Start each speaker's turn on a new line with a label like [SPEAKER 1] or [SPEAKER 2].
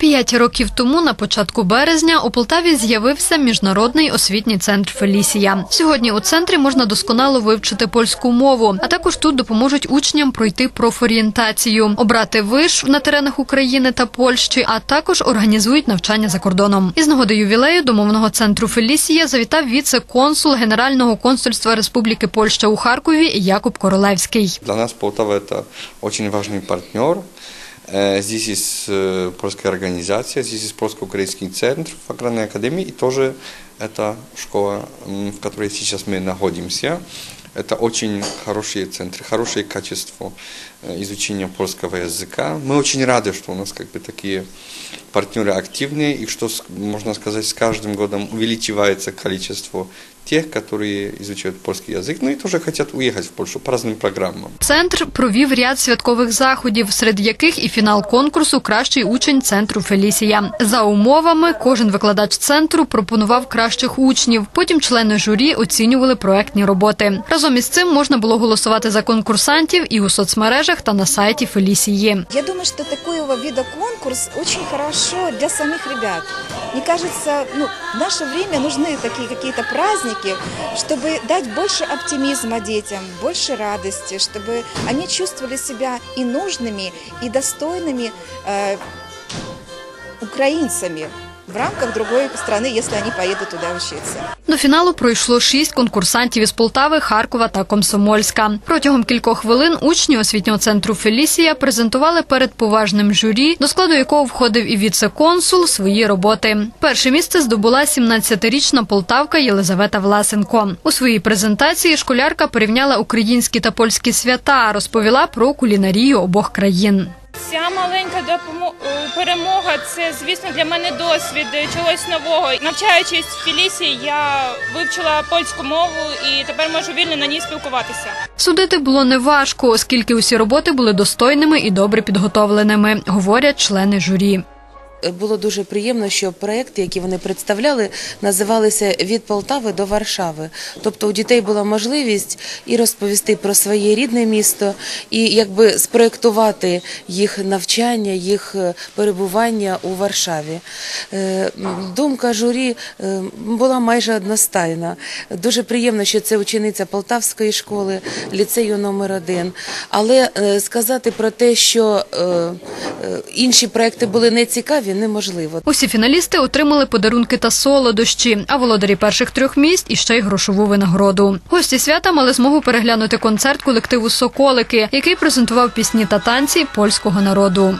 [SPEAKER 1] П'ять років тому, на початку березня, у Полтаві з'явився міжнародний освітній центр Фелісія. Сьогодні у центрі можна досконало вивчити польську мову, а також тут допоможуть учням пройти профорієнтацію, обрати виш на теренах України та Польщі, а також організують навчання за кордоном. Із нагоди ювілею до мовного центру Фелісія завітав віце-консул Генерального консульства Республіки Польща у Харкові Якуб Королевський.
[SPEAKER 2] Для нас Полтава это очень важный партнер. Э, Здесь есть э, польская организация, здесь есть польско-украинский центр в аграрной академии и тоже это школа, м, в которой сейчас мы находимся. Это очень хорошие центры, хорошее качество э, изучения польского языка. Мы очень рады, что у нас как бы такие партнеры активные и что, с- можно сказать, с каждым годом увеличивается количество тех, которые изучают польский язык, ну и тоже хотят уехать в Польшу по разным программам.
[SPEAKER 1] Центр провів ряд святкових заходів, серед яких і фінал конкурсу Кращий учень центру Фелісія. За умовами, кожен викладач центру пропонував кращих учнів. Потім члени журі оцінювали проектні роботи. Разом із цим можна було голосувати за конкурсантів і у соцмережах та на сайті Фелісії.
[SPEAKER 3] Я думаю, что такого вида конкурс очень хорошо для самих ребят. Мне кажется, ну, в наше время нужны такие какие-то праздники, чтобы дать больше оптимизма детям, больше радости, чтобы они чувствовали себя и нужными, и достойными э, украинцами в рамках другой страны, если они поедут туда учиться.
[SPEAKER 1] До фіналу пройшло шість конкурсантів із Полтави, Харкова та Комсомольська. Протягом кількох хвилин учні освітнього центру Фелісія презентували перед поважним журі, до складу якого входив і віце-консул свої роботи. Перше місце здобула 17-річна полтавка Єлизавета Власенко. У своїй презентації школярка порівняла українські та польські свята, розповіла про кулінарію обох країн.
[SPEAKER 4] Перемога це, звісно, для мене досвід е, чогось нового. Навчаючись в Філісі, я вивчила польську мову і тепер можу вільно на ній спілкуватися.
[SPEAKER 1] Судити було неважко, оскільки усі роботи були достойними і добре підготовленими, говорять члени журі.
[SPEAKER 5] Було дуже приємно, що проекти, які вони представляли, називалися від Полтави до Варшави. Тобто у дітей була можливість і розповісти про своє рідне місто, і якби спроектувати їх навчання, їх е, перебування у Варшаві. Е, Думка журі е, була майже одностайна. Дуже приємно, що це учениця Полтавської школи, ліцею номер один. Але сказати про те, що інші проекти були нецікаві, неможливо.
[SPEAKER 1] Усі фіналісти отримали подарунки та солодощі, а володарі перших трьох місць іще й грошову винагороду. Гості свята мали змогу переглянути концерт колективу Соколики, який презентував пісні та танці польського народу.